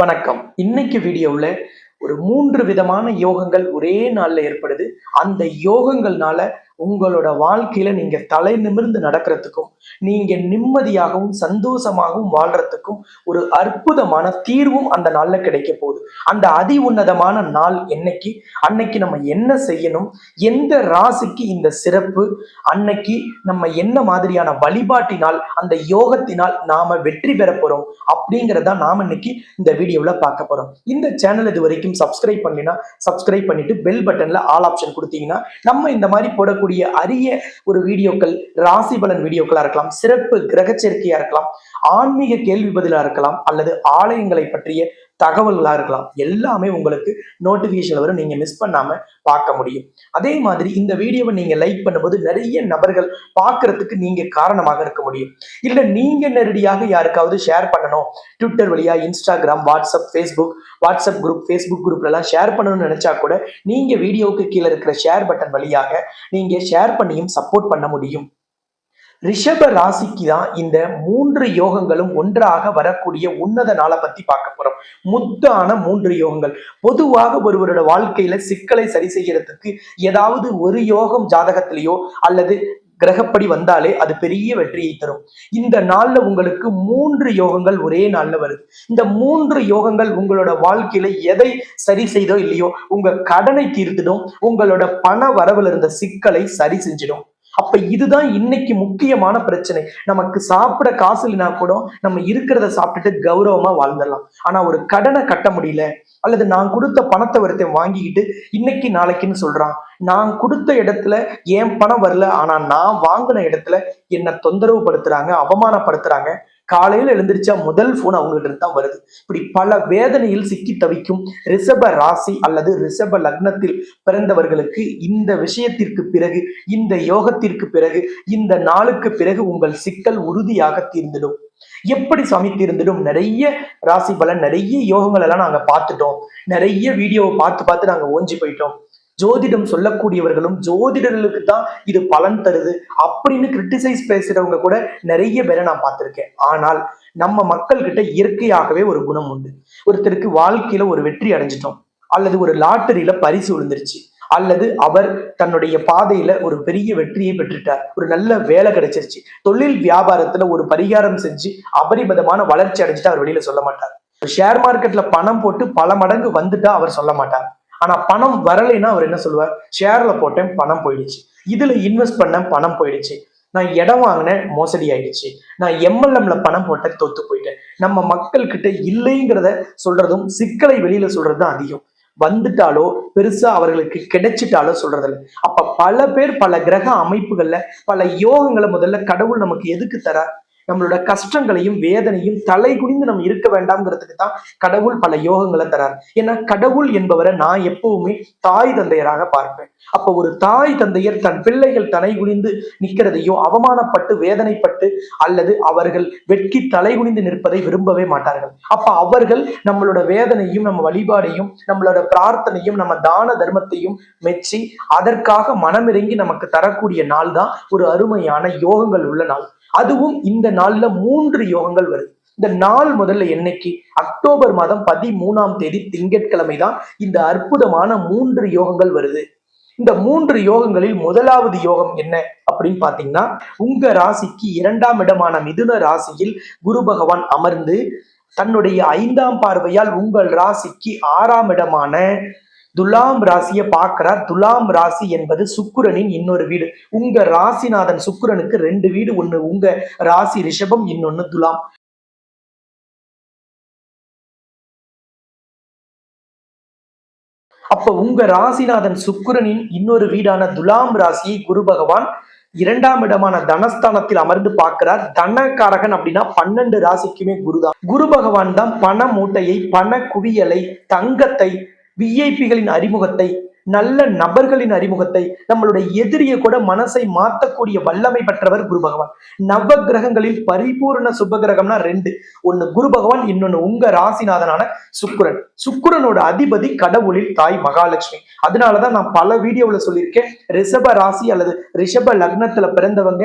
வணக்கம். இன்னைக்கு வீடியோவில் ஒரு மூன்று விதமான யோகங்கள் ஒரே நாளில் ஏற்படுது. அந்த யோகங்கள்னால உங்களோட வாழ்க்கையில நீங்க தலை நிமிர்ந்து நடக்கிறதுக்கும் நீங்க நிம்மதியாகவும் சந்தோஷமாகவும் வாழ்றதுக்கும் ஒரு அற்புதமான தீர்வும் அந்த நாள்ல கிடைக்க போகுது. அந்த அதி உன்னதமான நாள் என்னைக்கு? அன்னைக்கு நம்ம என்ன செய்யணும்? எந்த ராசிக்கு இந்த சிறப்பு? அன்னைக்கு நம்ம என்ன மாதிரியான வழிபாட்டினால் அந்த யோகத்தினால் நாம வெற்றி பெற போறோம்? அப்படிங்கறத நாம இன்னைக்கு இந்த வீடியோல பார்க்க போறோம். இந்த சேனல் இது வரைக்கும் சப்ஸ்கிரைப் பண்ணினா சப்ஸ்கிரைப் பண்ணிட்டு பெல் பட்டன்ல ஆல் ஆப்ஷன் கொடுத்தீங்கன்னா நம்ம இந்த மாதிரி போடக்கூடிய அரிய ஒரு வீடியோக்கள் ராசி பலன் வீடியோக்களா இருக்கலாம் சிறப்பு கிரகச்சேர்க்கையா இருக்கலாம் ஆன்மீக கேள்வி பதிலா இருக்கலாம் அல்லது ஆலயங்களை பற்றிய தகவல்களாக இருக்கலாம். எல்லாமே உங்களுக்கு நோட்டிஃபிகேஷன் வரும். நீங்கள் மிஸ் பண்ணாமல் பார்க்க முடியும். அதே மாதிரி இந்த வீடியோவை நீங்கள் லைக் பண்ணும்போது நிறைய நபர்கள் பார்க்கறதுக்கு நீங்கள் காரணமாக இருக்க முடியும். இல்லை நீங்கள் நேரடியாக யாருக்காவது ஷேர் பண்ணணும். ட்விட்டர் வழியாக Instagram WhatsApp Facebook WhatsApp group Facebook குரூப்லலாம் எல்லாம் ஷேர் பண்ணணும்னு நினச்சா கூட நீங்கள் வீடியோவுக்கு கீழே இருக்கிற ஷேர் பட்டன் வழியாக நீங்கள் ஷேர் பண்ணியும் சப்போர்ட் பண்ண முடியும். ரிஷப ராசிக்கு தான் இந்த மூன்று யோகங்களும் ஒன்றாக வரக்கூடிய உன்னத நாளை பத்தி பார்க்க போறோம். முத்தான மூன்று யோகங்கள். பொதுவாக ஒருவரோட வாழ்க்கையில சிக்கலை சரி செய்யறதுக்கு ஏதாவது ஒரு யோகம் ஜாதகத்திலேயோ அல்லது கிரகப்படி வந்தாலே அது பெரிய வெற்றியை தரும். இந்த நாள்ல உங்களுக்கு மூன்று யோகங்கள் ஒரே நாள்ல வருது. இந்த மூன்று யோகங்கள் உங்களோட வாழ்க்கையில எதை சரி செய்தோ இல்லையோ உங்க கடனை தீர்த்திடும். உங்களோட பண வரவுல இருந்த சிக்கலை சரி செஞ்சிடும். அப்ப இதுதான் இன்னைக்கு முக்கியமான பிரச்சனை. நமக்கு சாப்பிட காசு இல்லைனா கூட நம்ம இருக்கிறத சாப்பிட்டுட்டு கௌரவமா வாழ்ந்துடலாம். ஆனா ஒரு கடனை கட்ட முடியல அல்லது நான் கொடுத்த பணத்தை ஒருத்தன் வாங்கிக்கிட்டு இன்னைக்கு நாளைக்குன்னு சொல்றான். நான் கொடுத்த இடத்துல என் பணம் வரல ஆனா நான் வாங்கின இடத்துல என்ன தொந்தரவு படுத்துறாங்க அவமானப்படுத்துறாங்க காலையில் எழுந்திரிச்சா முதல் போன் அவங்ககிட்ட இருந்து தான் வருது. இப்படி பல வேதனையில் சிக்கி தவிக்கும் ரிஷப ராசி அல்லது ரிஷப லக்னத்தில் பிறந்தவர்களுக்கு இந்த விஷயத்திற்கு பிறகு இந்த யோகத்திற்கு பிறகு இந்த நாளுக்கு பிறகு உங்கள் சிக்கல் உறுதியாக தீர்ந்திடும். எப்படி சாமி தீர்ந்துடும்? நிறைய ராசி பலன் நிறைய யோகங்கள் எல்லாம் நாங்க பார்த்துட்டோம். நிறைய வீடியோவை பார்த்து பார்த்து நாங்க ஓஞ்சி போயிட்டோம். ஜோதிடம் சொல்லக்கூடியவர்களும் ஜோதிடர்களுக்கு தான் இது பலன் தருது அப்படின்னு கிரிட்டிசைஸ் பேசுறவங்க கூட நிறைய பேரை நான் பார்த்திருக்கேன். ஆனால் நம்ம மக்கள் கிட்ட இயற்கையாகவே ஒரு குணம் உண்டு. ஒருத்தருக்கு வாழ்க்கையில ஒரு வெற்றி அடைஞ்சிட்டோம். அல்லது ஒரு லாட்டரியில பரிசு விழுந்துருச்சு. அல்லது அவர் தன்னுடைய பாதையில ஒரு பெரிய வெற்றியை பெற்றுட்டார். ஒரு நல்ல வேலை கிடைச்சிருச்சு. தொழில் வியாபாரத்துல ஒரு பரிகாரம் செஞ்சு அபரிமிதமான வளர்ச்சி அடைஞ்சிட்டு அவர் வெளியில சொல்ல மாட்டார். ஷேர் மார்க்கெட்ல பணம் போட்டு பல மடங்கு வந்துட்டா அவர் சொல்ல மாட்டார். ஆனா பணம் வரலைன்னா அவர் என்ன சொல்லுவார்? ஷேர்ல போட்டேன் பணம் போயிடுச்சு. இதுல இன்வெஸ்ட் பண்ண பணம் போயிடுச்சு. நான் இடம் வாங்கினேன் மோசடி ஆயிடுச்சு. நான் எம்எல்எம்ல பணம் போட்டேன் தொத்து போயிட்டேன். நம்ம மக்கள் கிட்ட இல்லைங்கிறத சொல்றதும் சிக்கலை வெளியில சொல்றதும் அதிகம். வந்துட்டாலோ பெருசா அவர்களுக்கு கிடைச்சிட்டாலோ சொல்றது இல்லை அப்ப பல பேர் பல கிரக அமைப்புகள்ல பல யோகங்களை முதல்ல கடவுள் நமக்கு எதுக்கு தரா நம்மளோட கஷ்டங்களையும் வேதனையும் தலை குனிந்து நம்ம இருக்க வேண்டாம்ங்கிறதுக்கு தான் கடவுள் பல யோகங்களை தரார். ஏன்னா கடவுள் என்பவரை நான் எப்பவுமே தாய் தந்தையராக பார்ப்பேன். அப்ப ஒரு தாய் தந்தையர் தன் பிள்ளைகள் தலை குனிந்து நிற்கிறதையோ அவமானப்பட்டு வேதனைப்பட்டு அல்லது அவர்கள் வெட்கி தலை குனிந்து நிற்பதை விரும்பவே மாட்டார்கள். அப்ப அவர்கள் நம்மளோட வேதனையும் நம்ம வழிபாடையும் நம்மளோட பிரார்த்தனையும் நம்ம தான தர்மத்தையும் மெச்சி அதற்காக மனமிறங்கி நமக்கு தரக்கூடிய நாள் தான் ஒரு அருமையான யோகங்கள் உள்ள நாள். அதுவும் இந்த நாள்ல மூன்று யோகங்கள் வருது. இந்த நாள் முதல்ல என்னைக்கு? அக்டோபர் மாதம் பதிமூணாம் தேதி திங்கட்கிழமை தான் இந்த அற்புதமான மூன்று யோகங்கள் வருது. இந்த மூன்று யோகங்களில் முதலாவது யோகம் என்ன அப்படின்னு பாத்தீங்கன்னா உங்க ராசிக்கு இரண்டாம் இடமான மிதுன ராசியில் குரு பகவான் அமர்ந்து தன்னுடைய ஐந்தாம் பார்வையால் உங்கள் ராசிக்கு ஆறாம் இடமான துலாம் ராசியை பார்க்கிறார். துலாம் ராசி என்பது சுக்குரனின் இன்னொரு வீடு. உங்க ராசிநாதன் சுக்குரனுக்கு ரெண்டு வீடு. ஒண்ணு உங்க ராசி ரிஷபம் இன்னொன்னு துலாம். அப்ப உங்க ராசிநாதன் சுக்கிரனின் இன்னொரு வீடான துலாம் ராசியை குரு பகவான் இரண்டாம் இடமான தனஸ்தானத்தில் அமர்ந்து பார்க்கிறார். தனக்காரகன் அப்படின்னா பன்னெண்டு ராசிக்குமே குருதான். குரு பகவான் தான் பண மூட்டையை பண குவியலை தங்கத்தை விஐபிகளின் அறிமுகத்தை நல்ல நபர்களின் அறிமுகத்தை நம்மளுடைய எதிரியை கூட மனசை மாத்தக்கூடிய வல்லமை பெற்றவர் குரு பகவான். நவ கிரகங்களில் பரிபூர்ண சுப கிரகம்னா ரெண்டு. ஒன்னு குரு பகவான் இன்னொன்னு உங்க ராசிநாதனான சுக்குரன். சுக்குரனோட அதிபதி கடவுளில் தாய் மகாலட்சுமி. அதனாலதான் நான் பல வீடியோவில் சொல்லியிருக்கேன். ரிஷப ராசி அல்லது ரிஷப லக்னத்துல பிறந்தவங்க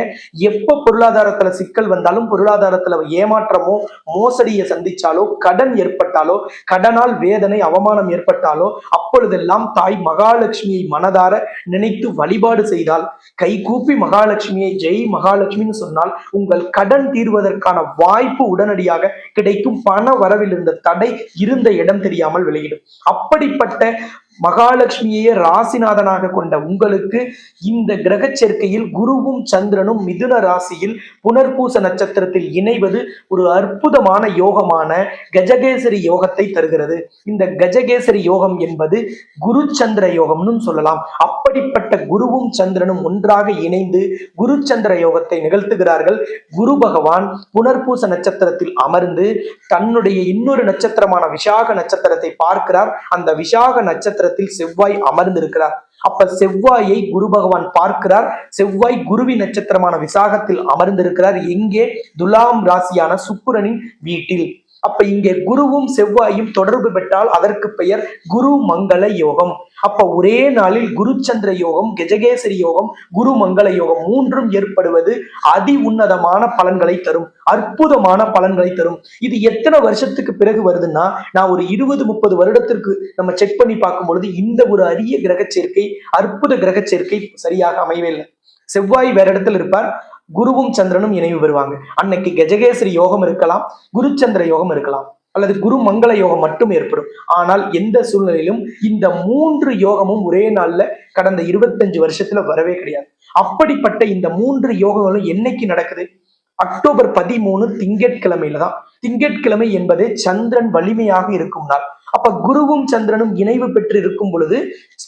எப்ப பொருளாதாரத்துல சிக்கல் வந்தாலும் பொருளாதாரத்துல ஏமாற்றமோ மோசடியை சந்திச்சாலோ கடன் ஏற்பட்டாலோ கடனால் வேதனை அவமானம் ஏற்பட்டாலோ அப்பொழுதெல்லாம் தாய் மகாலட்சுமியை மனதார நினைத்து வழிபாடு செய்தால் கைகூப்பி மகாலட்சுமியை ஜெய் மகாலட்சுமின்னு சொன்னால் உங்கள் கடன் தீர்வதற்கான வாய்ப்பு உடனடியாக கிடைக்கும். பண வரவில் இருந்த தடை இருந்த இடம் தெரியாமல் வெளியிடும். அப்படிப்பட்ட மகாலட்சுமியே ராசிநாதனாக கொண்ட உங்களுக்கு இந்த கிரக சேர்க்கையில் குருவும் சந்திரனும் மிதுன ராசியில் புனர்பூச நட்சத்திரத்தில் இணைவது ஒரு அற்புதமான யோகமான கஜகேசரி யோகத்தை தருகிறது. இந்த கஜகேசரி யோகம் என்பது குரு சந்திர யோகம்னு சொல்லலாம். அப்படிப்பட்ட குருவும் சந்திரனும் ஒன்றாக இணைந்து குரு சந்திர யோகத்தை நிகழ்த்துகிறார்கள். குரு பகவான் புனர்பூச நட்சத்திரத்தில் அமர்ந்து தன்னுடைய இன்னொரு நட்சத்திரமான விசாக நட்சத்திரத்தை பார்க்கிறார். அந்த விசாக நட்சத்திரத்தில் செவ்வாய் அமர்ந்திருக்கிறார். அப்ப செவ்வாயை குரு பகவான் பார்க்கிறார். செவ்வாய் குருவி நட்சத்திரமான விசாகத்தில் அமர்ந்திருக்கிறார். எங்கே துலாம் ராசியான சுக்கிரனின் வீட்டில். அப்ப இங்கே குருவும் செவ்வாயும் தொடர்பு பெற்றால் அதற்கு பெயர் குரு மங்கள யோகம். அப்ப ஒரே நாளில் குரு சந்திர யோகம் கெஜகேசரி யோகம் குரு மங்கள யோகம் மூன்றும் ஏற்படுவது அதி உன்னதமான பலன்களை தரும் அற்புதமான பலன்களை தரும். இது எத்தனை வருஷத்துக்கு பிறகு வருதுன்னா நான் ஒரு இருபது முப்பது வருடத்திற்கு நம்ம செக் பண்ணி பார்க்கும் பொழுது இந்த ஒரு அரிய கிரக சேர்க்கை அற்புத கிரக சேர்க்கை சரியாக அமையவே இல்லை செவ்வாய் வேற இடத்துல இருப்பார் குருவும் சந்திரனும் இணைவு பெறுவாங்க. அன்னைக்கு கஜகேசரி யோகம் இருக்கலாம் குரு சந்திர யோகம் இருக்கலாம் அல்லது குரு மங்கள யோகம் மட்டும் ஏற்படும். ஆனால் எந்த சூழ்நிலையிலும் இந்த மூன்று யோகமும் ஒரே நாள்ல கடந்த இருபத்தஞ்சு வருஷத்துல வரவே கிடையாது. அப்படிப்பட்ட இந்த மூன்று யோகங்களும் என்னைக்கு நடக்குது? அக்டோபர் பதிமூணு திங்கட்கிழமையில தான் திங்கட்கிழமை என்பது சந்திரன் வலிமையாக இருக்கும் நாள். அப்ப குருவும் சந்திரனும் இணைவு பெற்று இருக்கும் பொழுது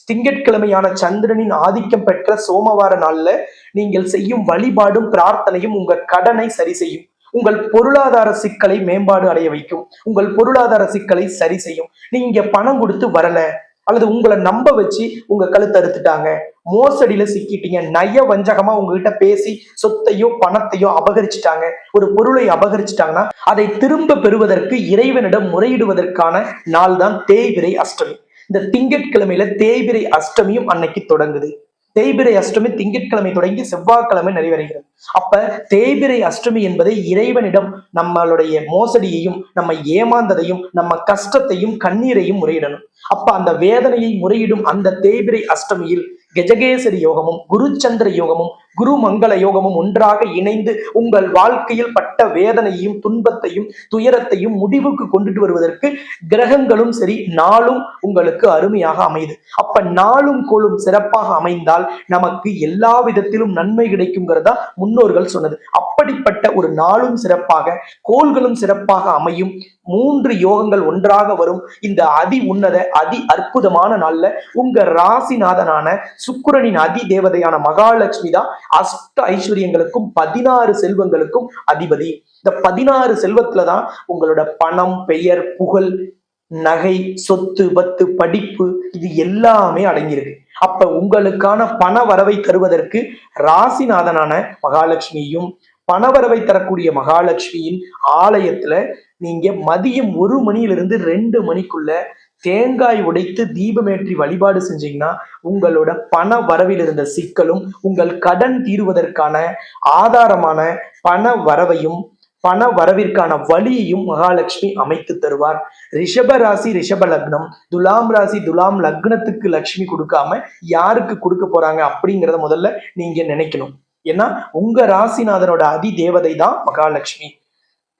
திங்கட்கிழமையான சந்திரனின் ஆதிக்கம் பெற்ற சோமவார நாள்ல நீங்கள் செய்யும் வழிபாடும் பிரார்த்தனையும் உங்க கடனை சரி செய்யும். உங்கள் பொருளாதார சிக்கலை மேம்பாடு அடைய வைக்கும். உங்கள் பொருளாதார சிக்கலை சரி செய்யும். நீங்க பணம் கொடுத்து வரல. அல்லது உங்களை நம்ப வச்சு உங்க கழுத்தை அறுத்துட்டாங்க. மோசடியில சிக்கிட்டீங்க. நய வஞ்சகமா உங்ககிட்ட பேசி சொத்தையோ பணத்தையோ அபகரிச்சுட்டாங்க. ஒரு பொருளை அபகரிச்சுட்டாங்கன்னா அதை திரும்ப பெறுவதற்கு இறைவனிடம் முறையிடுவதற்கான நாள் தான் தேய்விரை அஷ்டமி. இந்த திங்கட்கிழமையில தேய்விரை அஷ்டமியும் அன்னைக்கு தொடங்குது. தேய்பிரை அஷ்டமி திங்கட்கிழமை தொடங்கி செவ்வாய்க்கிழமை நிறைவடைகிறது. அப்ப தேய்பிரை அஷ்டமி என்பதை இறைவனிடம் நம்மளுடைய மோசடியையும் நம்ம ஏமாந்ததையும் நம்ம கஷ்டத்தையும் கண்ணீரையும் முறையிடணும். அப்ப அந்த வேதனையை முறையிடும் அந்த தேய்பிரை அஷ்டமியில் கஜகேசரி யோகமும் குருச்சந்திர யோகமும் குரு மங்கள யோகமும் ஒன்றாக இணைந்து உங்கள் வாழ்க்கையில் பட்ட வேதனையும் துன்பத்தையும் துயரத்தையும் முடிவுக்கு கொண்டுட்டு வருவதற்கு கிரகங்களும் சரி நாளும் உங்களுக்கு அருமையாக அமையுது. அப்ப நாளும் கோளும் சிறப்பாக அமைந்தால் நமக்கு எல்லா விதத்திலும் நன்மை கிடைக்குங்கிறதா முன்னோர்கள் சொன்னது. அப்படிப்பட்ட ஒரு நாளும் சிறப்பாக கோள்களும் சிறப்பாக அமையும். மூன்று யோகங்கள் ஒன்றாக வரும். இந்த அதி உன்னத அதி அற்புதமான நாள்ல உங்க ராசிநாதனான சுக்கிரனின் அதி தேவதையான மகாலட்சுமி தான் அஷ்ட ஐஸ்வர்யங்களுக்கும் பதினாறு செல்வங்களுக்கும் அதிபதி. இந்த பதினாறு செல்வத்துல தான் உங்களோட பணம் பெயர் புகழ் நகை சொத்து பத்து படிப்பு இது எல்லாமே அடங்கியிருக்கு. அப்ப உங்களுக்கான பண வரவை தருவதற்கு ராசிநாதனான மகாலட்சுமியும் பணவரவை தரக்கூடிய மகாலட்சுமியின் ஆலயத்துல நீங்க மதியம் ஒரு மணியிலிருந்து ரெண்டு மணிக்குள்ள தேங்காய் உடைத்து தீபமேற்றி வழிபாடு செஞ்சீங்கன்னா உங்களோட பண வரவில் இருந்த சிக்கலும் உங்கள் கடன் தீருவதற்கான ஆதாரமான பண வரவையும் பண வரவிற்கான வழியையும் மகாலட்சுமி அமைத்து தருவார். ரிஷப ராசி ரிஷப லக்னம். துலாம் ராசி துலாம் லக்னத்துக்கு லக்ஷ்மி கொடுக்காம யாருக்கு கொடுக்க போறாங்க அப்படிங்கிறத முதல்ல நீங்க நினைக்கணும். ஏன்னா உங்க ராசிநாதனோட அதி தேவதை தான் மகாலட்சுமி.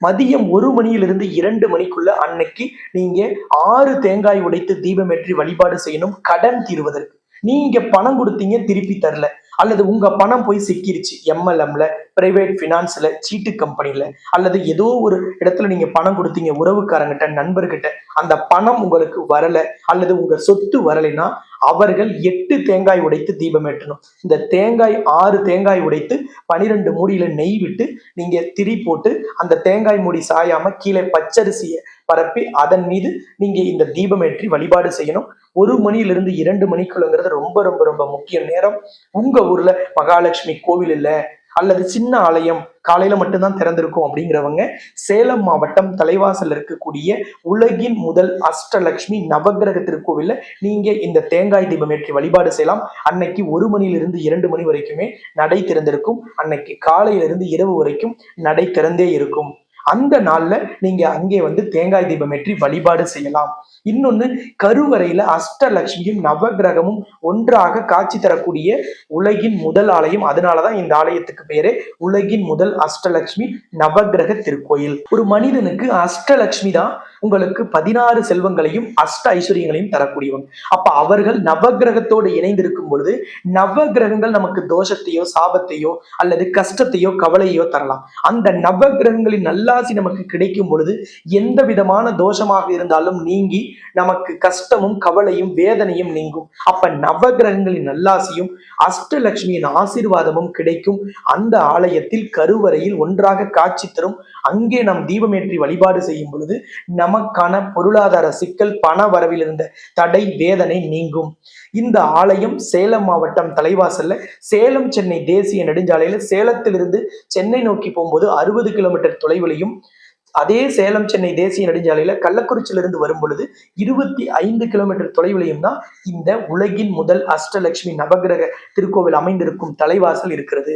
மதியம் ஒரு மணியிலிருந்து இரண்டு மணிக்குள்ள அன்னைக்கு நீங்க ஆறு தேங்காய் உடைத்து தீபமேற்றி வழிபாடு செய்யணும் கடன் தீர்வதற்கு. நீங்க பணம் கொடுத்தீங்க திருப்பி தரல. அல்லது உங்க பணம் போய் சிக்கிருச்சு எம்எல்எம்ல பிரைவேட் ஃபினான்ஸ்ல சீட்டு கம்பெனில அல்லது ஏதோ ஒரு இடத்துல நீங்க பணம் கொடுத்தீங்க உறவுக்காரங்கிட்ட நண்பர்கிட்ட அந்த பணம் உங்களுக்கு வரல அல்லது உங்க சொத்து வரலைன்னா அவர்கள் எட்டு தேங்காய் உடைத்து தீபம் ஏற்றணும். இந்த தேங்காய் ஆறு தேங்காய் உடைத்து பனிரெண்டு மூடியில நெய் விட்டு நீங்க திரி போட்டு அந்த தேங்காய் மூடி சாயாம கீழே பச்சரிசியை பரப்பி அதன் மீது நீங்க இந்த தீபம் ஏற்றி வழிபாடு செய்யணும். ஒரு மணியிலிருந்து இரண்டு மணிக்குள்ளங்கிறது ரொம்ப ரொம்ப ரொம்ப முக்கிய நேரம். உங்க ஊர்ல மகாலட்சுமி கோவில் இல்ல அல்லது சின்ன ஆலயம் காலையில மட்டும்தான் திறந்திருக்கும் அப்படிங்கிறவங்க சேலம் மாவட்டம் தலைவாசல் இருக்கக்கூடிய உலகின் முதல் அஷ்டலட்சுமி நவக்கிரக திருக்கோவில்ல நீங்க இந்த தேங்காய் தீபம் ஏற்றி வழிபாடு செய்யலாம். அன்னைக்கு ஒரு மணியிலிருந்து இரண்டு மணி வரைக்குமே நடை திறந்திருக்கும். அன்னைக்கு காலையிலிருந்து இரவு வரைக்கும் நடை திறந்தே இருக்கும். அந்த நாள்ல நீங்க அங்கே வந்து தேங்காய் தீபம் ஏற்றி வழிபாடு செய்யலாம். இன்னொன்னு கருவறையில அஷ்டலட்சுமியும் நவகிரகமும் ஒன்றாக காட்சி தரக்கூடிய உலகின் முதல் ஆலயம். அதனாலதான் இந்த ஆலயத்துக்கு பேரே உலகின் முதல் அஷ்டலட்சுமி நவகிரக திருக்கோயில். ஒரு மனிதனுக்கு அஷ்டலட்சுமி தான் உங்களுக்கு பதினாறு செல்வங்களையும் அஷ்ட ஐஸ்வர்யங்களையும் தரக்கூடியவங்க அப்ப அவர்கள் நவகிரகத்தோடு இணைந்திருக்கும் பொழுது நவகிரகங்கள் நமக்கு தோஷத்தையோ சாபத்தையோ அல்லது கஷ்டத்தையோ கவலையோ தரலாம். அந்த நவகிரகங்களின் நல்லாசி நமக்கு கிடைக்கும் பொழுது எந்த விதமான தோஷமாக இருந்தாலும் நீங்கி நமக்கு கஷ்டமும் கவலையும் வேதனையும் நீங்கும். அப்ப நவகிரகங்களின் நல்லாசியும் அஷ்டலட்சுமியின் ஆசீர்வாதமும் கிடைக்கும். அந்த ஆலயத்தில் கருவறையில் ஒன்றாக காட்சி தரும். அங்கே நாம் தீபமேற்றி வழிபாடு செய்யும் பொழுது நமக்கான பொருளாதார சிக்கல் பண வரவில் இருந்த தடை வேதனை நீங்கும். இந்த ஆலயம் சேலம் மாவட்டம் தலைவாசல்ல சேலம் சென்னை தேசிய நெடுஞ்சாலையில சேலத்திலிருந்து சென்னை நோக்கி போகும்போது அறுபது கிலோமீட்டர் தொலைவிலையும் அதே சேலம் சென்னை தேசிய நெடுஞ்சாலையில கள்ளக்குறிச்சியிலிருந்து வரும் பொழுது இருபத்தி ஐந்து கிலோமீட்டர் தொலைவிலையும் தான் இந்த உலகின் முதல் அஷ்டலட்சுமி நவகிரக திருக்கோவில் அமைந்திருக்கும் தலைவாசல் இருக்கிறது.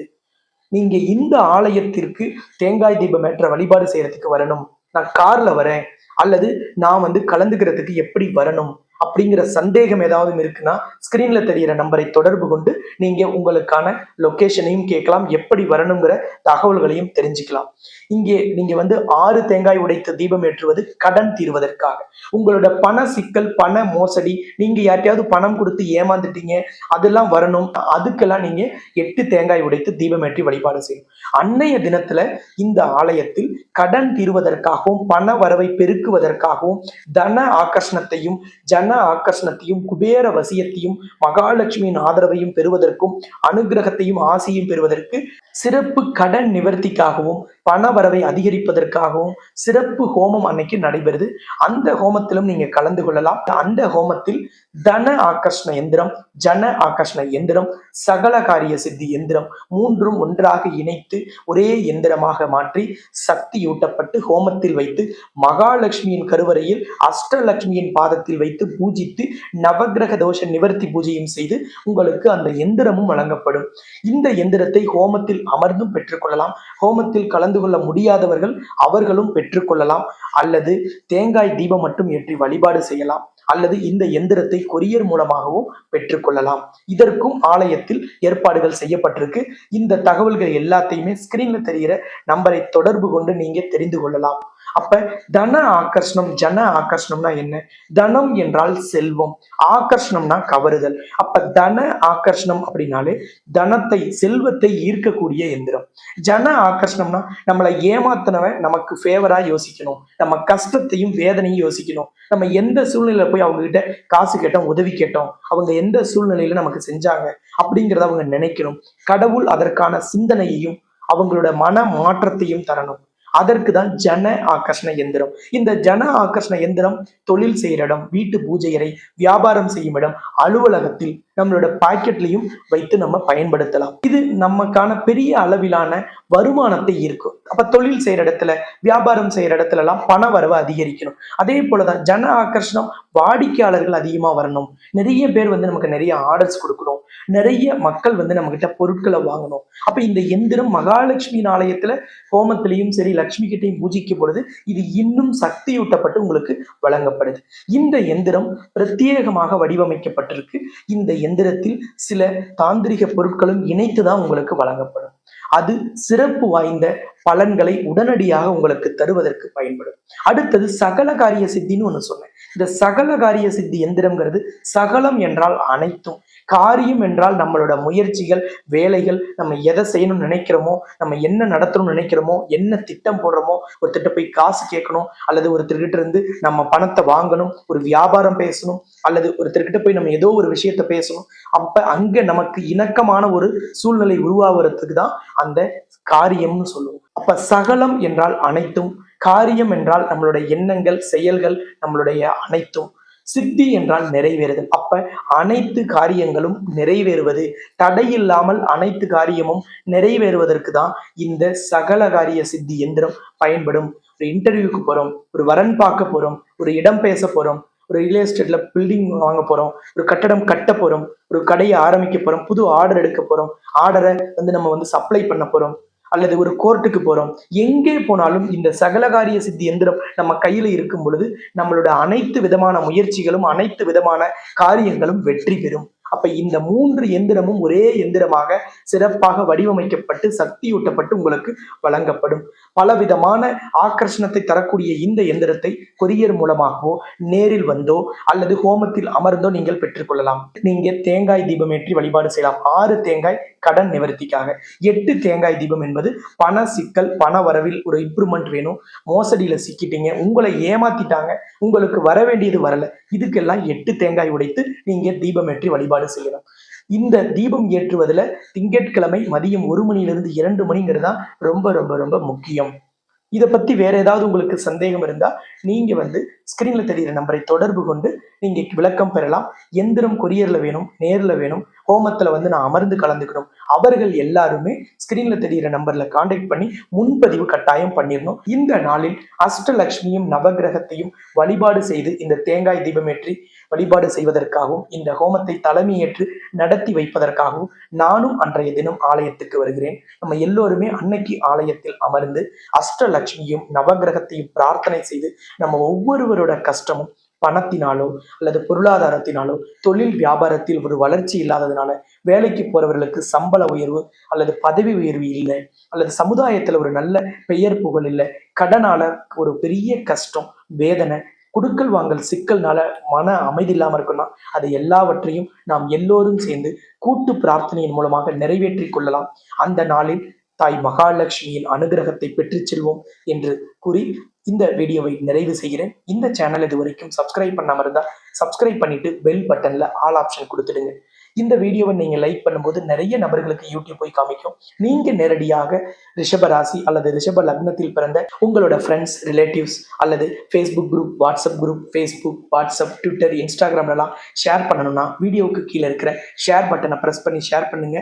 நீங்க இந்த ஆலயத்திற்கு தேங்காய் தீபம் ஏற்ற வழிபாடு செய்யறதுக்கு வரணும். நான் கார்ல வரேன். அல்லது நான் வந்து கலந்துக்கிறதுக்கு எப்படி வரணும்? அப்படிங்கிற சந்தேகம் ஏதாவது இருக்குன்னா ஸ்கிரீன்ல தெரியிற நம்பரை தொடர்பு கொண்டு நீங்க உங்களுக்கான லொகேஷனையும் கேட்கலாம். எப்படி வரணுங்கிற தகவல்களையும் தெரிஞ்சுக்கலாம். இங்கே நீங்க வந்து ஆறு தேங்காய் உடைத்து தீபம் ஏற்றுவது கடன் தீர்வதற்காக. உங்களோட பண சிக்கல் பண மோசடி நீங்க யார்ட்டையாவது பணம் கொடுத்து ஏமாந்துட்டீங்க அதெல்லாம் வரணும். அதுக்கெல்லாம் நீங்க எட்டு தேங்காய் உடைத்து தீபம் ஏற்றி வழிபாடு செய்யணும். அன்னைய தினத்துல இந்த ஆலயத்தில் கடன் தீர்வதற்காகவும் பண வரவை பெருக்குவதற்காகவும் தன ஆகர்ஷணத்தையும் ஜன ஆகர்ஷணத்தையும் குபேர வசியத்தையும் மகாலட்சுமியின் ஆதரவையும் பெறுவதற்கும் அனுகிரகத்தையும் ஆசையும் பெறுவதற்கு சிறப்பு கடன் நிவர்த்திக்காகவும் பண வரவை அதிகரிப்பதற்காகவும் சிறப்பு ஹோமம் அன்னைக்கு நடைபெறுது. அந்த ஹோமத்திலும் நீங்க கலந்து கொள்ளலாம். அந்த ஹோமத்தில் தன ஆகர்ஷண எந்திரம் ஜன ஆகர்ஷண எந்திரம் சகல காரிய சித்தி எந்திரம் மூன்றும் ஒன்றாக இணைத்து ஒரே எந்திரமாக மாற்றி சக்தியூட்டப்பட்டு ஹோமத்தில் வைத்து மகாலட்சுமியின் கருவறையில் அஷ்டலட்சுமியின் பாதத்தில் வைத்து பூஜித்து நவக்கிரக தோஷ நிவர்த்தி பூஜையும் செய்து உங்களுக்கு அந்த எந்திரமும் வழங்கப்படும். இந்த எந்திரத்தை ஹோமத்தில் அமர்ந்தும் பெற்றுக்கொள்ளலாம் ஹோமத்தில் கலந்து கொள்ள முடியாதவர்கள் அவர்களும் பெற்றுக்கொள்ளலாம் அல்லது தேங்காய் தீபம் மட்டும் ஏற்றி வழிபாடு செய்யலாம். அல்லது இந்த எந்திரத்தை கொரியர் மூலமாகவும் பெற்றுக்கொள்ளலாம் இதற்கும் ஆலயத்தில் ஏற்பாடுகள் செய்யப்பட்டிருக்கு. இந்த தகவல்கள் எல்லாத்தையுமே ஸ்கிரீன்ல தெரிகிற நம்பரை தொடர்பு கொண்டு நீங்க தெரிந்து கொள்ளலாம். அப்ப தன ஆகர்ஷணம் ஜன ஆகர்ஷணம்னா என்ன? தனம் என்றால் செல்வம். ஆகர்ஷணம்னா கவருதல். அப்ப தன ஆகர்ஷணம் அப்படின்னாலே தனத்தை செல்வத்தை ஈர்க்கக்கூடிய எந்திரம். ஜன ஆகர்ஷணம்னா நம்மளை ஏமாத்தினவன் நமக்கு ஃபேவரா யோசிக்கணும். நம்ம கஷ்டத்தையும் வேதனையும் யோசிக்கணும். நம்ம எந்த சூழ்நிலையில போய் அவங்க கிட்ட காசு கேட்டோம் உதவி கேட்டோம் அவங்க எந்த சூழ்நிலையில நமக்கு செஞ்சாங்க அப்படிங்கிறத அவங்க நினைக்கணும். கடவுள் அதற்கான சிந்தனையையும் அவங்களோட மன மாற்றத்தையும் தரணும். அதற்கு தான் ஜன ஆகர்ஷண எந்திரம். இந்த ஜன ஆகர்ஷண எந்திரம் தொழில் செய்கிற இடம் வீட்டு பூஜை அறை வியாபாரம் செய்யும் இடம் அலுவலகத்தில் நம்மளோட பாக்கெட்லையும் வைத்து நம்ம பயன்படுத்தலாம். இது நமக்கான பெரிய அளவிலான வருமானத்தை ஈர்க்கும். அப்ப தொழில் செய்யற இடத்துல வியாபாரம் செய்யற இடத்துல எல்லாம் பண வரவு அதிகரிக்கணும். அதே போலதான் ஜன ஆகர்ஷணம் வாடிக்கையாளர்கள் அதிகமா வரணும். நிறைய பேர் வந்து நமக்கு நிறைய ஆர்டர்ஸ் கொடுக்கணும். நிறைய மக்கள் வந்து நம்ம கிட்ட பொருட்களை வாங்கணும். அப்ப இந்த எந்திரம் மகாலட்சுமி ஆலயத்துல ஹோமத்திலையும் சரி லட்சுமி கிட்டையும் பூஜிக்கும் பொழுது இது இன்னும் சக்தியூட்டப்பட்டு உங்களுக்கு வழங்கப்படுது. இந்த எந்திரம் பிரத்யேகமாக வடிவமைக்கப்பட்டிருக்கு. இந்த எந்திரத்தில் சில தாந்திரிக பொருட்களும் இணைத்து தான் உங்களுக்கு வழங்கப்படும். அது சிறப்பு வாய்ந்த பலன்களை உடனடியாக உங்களுக்கு தருவதற்கு பயன்படும். அடுத்தது சகல காரிய சித்தின்னு ஒன்று சொன்னேன். இந்த சகல காரிய சித்தி எந்திரம்ங்கிறது சகலம் என்றால் அனைத்தும். காரியம் என்றால் நம்மளோட முயற்சிகள் வேலைகள் நம்ம எதை செய்யணும்னு நினைக்கிறோமோ நம்ம என்ன நடத்தணும்னு நினைக்கிறோமோ என்ன திட்டம் போடுறோமோ ஒருத்திட்ட போய் காசு கேட்கணும் அல்லது ஒருத்தர்கிட்ட இருந்து நம்ம பணத்தை வாங்கணும் ஒரு வியாபாரம் பேசணும் அல்லது ஒருத்தர்கிட்ட போய் நம்ம ஏதோ ஒரு விஷயத்த பேசணும் அப்ப அங்க நமக்கு இணக்கமான ஒரு சூழ்நிலை உருவாகிறதுக்கு தான் அந்த காரியம்னு சொல்லுவோம். அப்ப சகலம் என்றால் அனைத்தும் காரியம் என்றால் நம்மளுடைய எண்ணங்கள் செயல்கள் நம்மளுடைய அனைத்தும். சித்தி என்றால் நிறைவேறுதல். அப்ப அனைத்து காரியங்களும் நிறைவேறுவது தடையில்லாமல் அனைத்து காரியமும் நிறைவேறுவதற்கு தான் இந்த சகல காரிய சித்தி எந்திரம் பயன்படும். ஒரு இன்டர்வியூக்கு போறோம் ஒரு வரன் பார்க்க போறோம் ஒரு இடம் பேச போறோம் ஒரு ரியல் எஸ்டேட்ல பில்டிங் வாங்க போறோம் ஒரு கட்டடம் கட்ட போறோம் ஒரு கடையை ஆரம்பிக்க போறோம் புது ஆர்டர் எடுக்க போறோம் ஆர்டரை வந்து நம்ம வந்து சப்ளை பண்ண போறோம் அல்லது ஒரு கோர்ட்டுக்கு போறோம். எங்கே போனாலும் இந்த சகலகாரிய சித்தி எந்திரம் நம்ம கையில இருக்கும் பொழுது நம்மளோட அனைத்து விதமான முயற்சிகளும் அனைத்து விதமான காரியங்களும் வெற்றி பெறும். அப்ப இந்த மூன்று எந்திரமும் ஒரே எந்திரமாக சிறப்பாக வடிவமைக்கப்பட்டு சக்தியூட்டப்பட்டு உங்களுக்கு வழங்கப்படும். பலவிதமான ஆக்கர்ஷணத்தை தரக்கூடிய இந்த எந்திரத்தை கொரியர் மூலமாகவோ நேரில் வந்தோ அல்லது ஹோமத்தில் அமர்ந்தோ நீங்கள் பெற்றுக்கொள்ளலாம். நீங்க தேங்காய் தீபமேற்றி வழிபாடு செய்யலாம். ஆறு தேங்காய் கடன் நிவர்த்திக்காக. எட்டு தேங்காய் தீபம் என்பது பண சிக்கல் பண வரவில் ஒரு இம்ப்ரூவ்மெண்ட் வேணும். மோசடியில சிக்கிட்டீங்க உங்களை ஏமாத்திட்டாங்க உங்களுக்கு வர வேண்டியது வரல. இதுக்கெல்லாம் எட்டு தேங்காய் உடைத்து நீங்க தீபமேற்றி வழிபாடு வழிபாடு செய்யணும். இந்த தீபம் ஏற்றுவதுல திங்கட்கிழமை மதியம் ஒரு மணியிலிருந்து இரண்டு மணிங்கிறது தான் ரொம்ப ரொம்ப ரொம்ப முக்கியம். இதை பத்தி வேற ஏதாவது உங்களுக்கு சந்தேகம் இருந்தா நீங்க வந்து ஸ்கிரீன்ல தெரியிற நம்பரை தொடர்பு கொண்டு நீங்க விளக்கம் பெறலாம். எந்திரம் கொரியர்ல வேணும் நேர்ல வேணும். ஹோமத்துல வந்து நான் அமர்ந்து கலந்துக்கணும். அவர்கள் எல்லாருமே ஸ்கிரீன்ல தெரியிற நம்பர்ல காண்டாக்ட் பண்ணி முன்பதிவு கட்டாயம் பண்ணிடணும் இந்த நாளில் அஷ்டலட்சுமியும் நவகிரகத்தையும் வழிபாடு செய்து இந்த தேங்காய் தீபமேற்றி வழிபாடு செய்வதற்காகவும் இந்த ஹோமத்தை தலைமையேற்று நடத்தி வைப்பதற்காகவும் நானும் அன்றைய தினம் ஆலயத்துக்கு வருகிறேன். நம்ம எல்லோருமே அன்னைக்கு ஆலயத்தில் அமர்ந்து அஷ்டலட்சுமியும் நவகிரகத்தையும் பிரார்த்தனை செய்து நம்ம ஒவ்வொருவரோட கஷ்டமும் பணத்தினாலோ அல்லது பொருளாதாரத்தினாலோ தொழில் வியாபாரத்தில் ஒரு வளர்ச்சி இல்லாததுனால வேலைக்கு போறவர்களுக்கு சம்பள உயர்வு அல்லது பதவி உயர்வு இல்லை அல்லது சமுதாயத்துல ஒரு நல்ல பெயர் புகழ் இல்லை கடனால ஒரு பெரிய கஷ்டம் வேதனை குடுக்கல் வாங்கல் சிக்கல்னால மன அமைதி இல்லாம இருக்குன்னா அது எல்லாவற்றையும் நாம் எல்லோரும் சேர்ந்து கூட்டு பிரார்த்தனையின் மூலமாக நிறைவேற்றிக் கொள்ளலாம். அந்த நாளில் தாய் மகாலட்சுமியின் அனுகிரகத்தை பெற்றுச் செல்வோம் என்று கூறி இந்த வீடியோவை நிறைவு செய்கிறேன். இந்த சேனல் இது வரைக்கும் சப்ஸ்கிரைப் பண்ணாமல் இருந்தால் சப்ஸ்கிரைப் பண்ணிட்டு பெல் பட்டனில் ஆல் ஆப்ஷன் கொடுத்துடுங்க. இந்த வீடியோவை நீங்க லைக் பண்ணும்போது நிறைய நபர்களுக்கு யூடியூப் போய் காமிக்கும். நீங்க நேரடியாக ரிஷப ராசி அல்லது ரிஷப லக்னத்தில் பிறந்த உங்களோட ஃப்ரெண்ட்ஸ் ரிலேட்டிவ்ஸ் அல்லது Facebook group WhatsApp group Facebook WhatsApp Twitter இன்ஸ்டாகிராம்லலாம் share பண்ணணும்னா வீடியோவுக்கு கீழே இருக்கிற ஷேர் பட்டனை ப்ரெஸ் பண்ணி ஷேர் பண்ணுங்க.